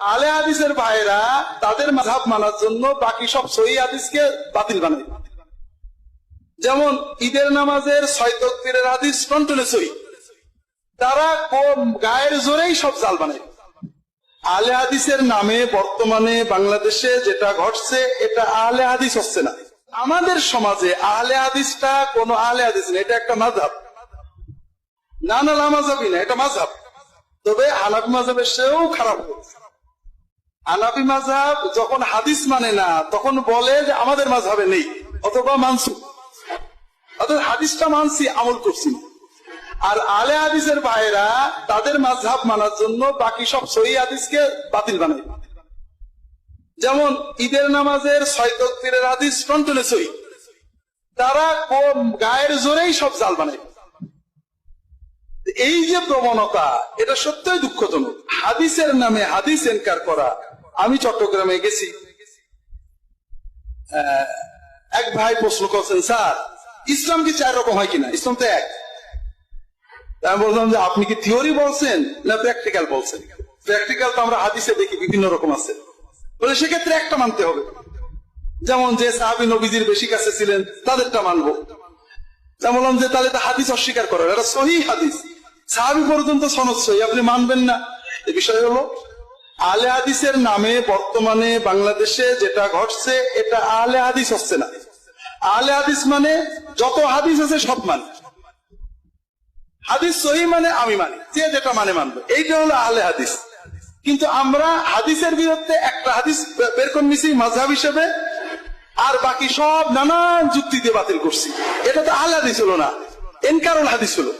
আলে হাদিসের ভাইরা তাদের মাঝাব মানার জন্য বাকি সব সহি হাদিসকে বাতিল বানায়। যেমন ঈদের নামাজের ছয় তকবীরের হাদিস কন্টনে সহি। তারা কম গায়ের জোরেই সব জাল বানায়। আলে হাদিসের নামে বর্তমানে বাংলাদেশে যেটা ঘটছে, এটা আলে হাদিস হচ্ছে না। আমাদের সমাজে আহলে হাদিসটা কোনো আহলে হাদিস না, এটা একটা মাঝাব না না লামাজাবি না, এটা মাঝাব তবে হানাফি মাঝাবের সেও খারাপ। হয়েছে হানাফি মাঝাব যখন হাদিস মানে না, তখন বলে যে আমাদের মাঝাবে নেই, অথবা মানসু অর্থাৎ হাদিসটা মানছি, আমল করছি। আর আলে হাদিসের ভাইরা তাদের মাঝহাব মানার জন্য বাকি সব সহি হাদিসকে বাতিল বানায়। যেমন ঈদের নামাজের ছয় হাদিস কন্টনে সহি। তারা গায়ের জোরেই সব জাল বানায়। এই যে প্রবণতা, এটা সত্যই দুঃখজনক। হাদিসের নামে হাদিস এনকার করা আমি চট্টগ্রামে গেছি। এক ভাই প্রশ্ন করছেন, স্যার, ইসলাম কি চার রকম হয় কিনা? ইসলাম তো এক। আমি বললাম যে, আপনি কি থিওরি বলছেন না প্র্যাকটিক্যাল বলছেন? প্র্যাকটিক্যাল তো আমরা হাদিসে দেখি, বিভিন্ন রকম আছে। বলে, সেক্ষেত্রে একটা মানতে হবে। যেমন যে সাহাবি নবীজির বেশি কাছে ছিলেন, তাদেরটা মানবো। বললাম যে, তাহলে তো হাদিস অস্বীকার করার এটা সহি হাদিস। সাহাবি পর্যন্ত সনদ সহি, আপনি মানবেন না। এ বিষয় হলো আলে হাদিসের নামে বর্তমানে বাংলাদেশে যেটা ঘটছে, এটা আলে হাদিস হচ্ছে না। আলে হাদিস মানে যত হাদিস আছে সব মানে। হাদিস সহি মানে আমি মানি, যে যেটা মানে মানবে। এইটা হলো আলে হাদিস। কিন্তু আমরা হাদিসের বিরুদ্ধে একটা হাদিস বের করে নিছি মাঝহাব হিসেবে, আর বাকি সব নানান যুক্তি দিয়ে বাতিল করছি। এটা তো আল হাদিস হলো না, এনকারুল হাদিস হলো।